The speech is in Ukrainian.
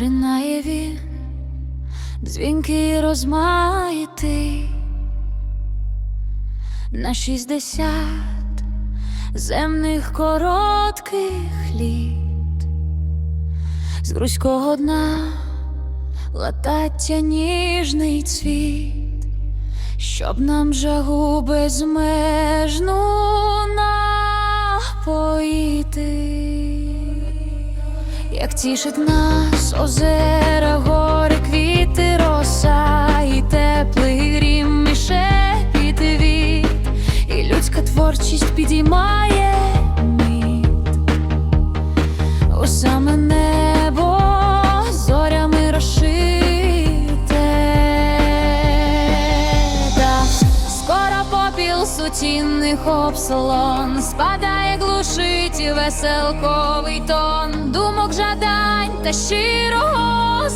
Минає він, дзвінкий розмаїтий. На шістдесят земних коротких літ, з грузького дна латаття ніжний цвіт, щоб нам жагу безмежну напоїти. Як тішить нас озера, гори, квіти, роса, і теплий грім, і шепіт віт, і людська творчість підіймає попіл сутінних обсолон спадає, глушить і веселковий тон. Думок жадань та щирого